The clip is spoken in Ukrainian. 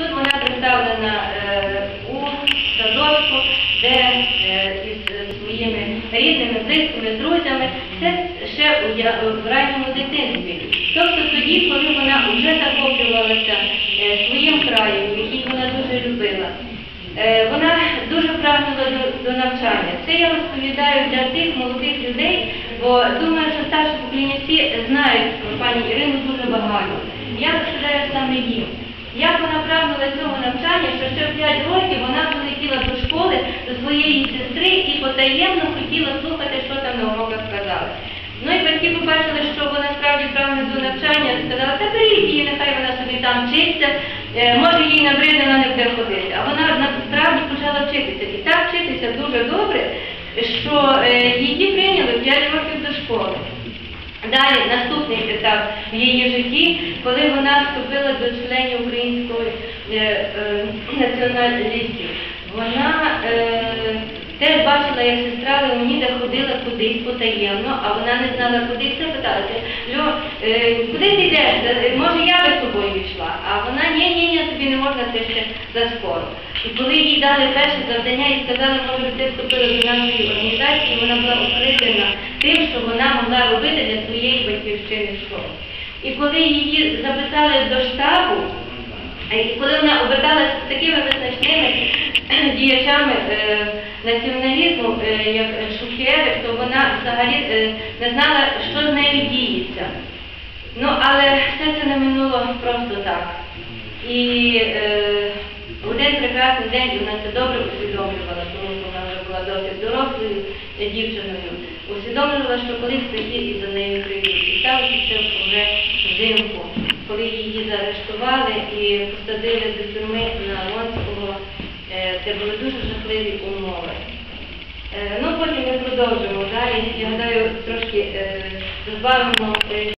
Тут вона представлена е, у садочку, де е, із е, своїми рідними, близькими, друзями, це ще у, ранньому дитинстві. Тобто тоді, коли вона вже захоплювалася е, своїм краєм, який вона дуже любила. Е, Вона дуже прагнула до, до навчання. Це я розповідаю для тих молодих людей, бо думаю, що старші покоління всі знають про пані Ірину дуже багато. Я розповідаю саме їм. Прагнула цього навчання, що ще в 5 років вона прилетіла до школи до своєї сестри і потаємно хотіла слухати, що там на уроках сказали. Ну і батьки побачили, що вона справді прагне до навчання, сказали, та беріть її, нехай вона собі там вчиться, е, може їй набридне, вона не буде ходити. А вона насправді почала вчитися. І так вчитися дуже добре, що е, її прийняли 5 років до школи. Далі наступний етап в її житті, коли вона вступила до членів української е, е, націоналістів. Вона е, теж бачила, як сестра Леоніда ходила кудись потаємно, а вона не знала, куди все питалася. Е, куди ти йдеш? Е, Може, я би з тобою йшла? А вона ні, ні, ні, тобі не можна це ще заскоро. І коли їй дали перше завдання і сказали, може, ти вступила до нашої організації, вона була укриплена тим, що вона могла робити для своєї батьківщини школи. І коли її записали до штабу, е, і коли вона оберталася з такими визначними діячами е, націоналізму, е, як Шухевич, то вона взагалі е, не знала, що з нею діється. Ну, але це не минуло просто так. І е, один прекрасний день вона це добре усвідомлювала, тому що вона вже була досить дорослою е, дівчиною. Усвідомлювала, що колись такі і за нею прийдуть. І сталося це вже взимку, коли її заарештували і посадили до тюрми на Лонського. Е, Це були дуже жахливі умови. Е, Ну, потім ми продовжимо далі. Я гадаю, трошки е, розбавимо. е,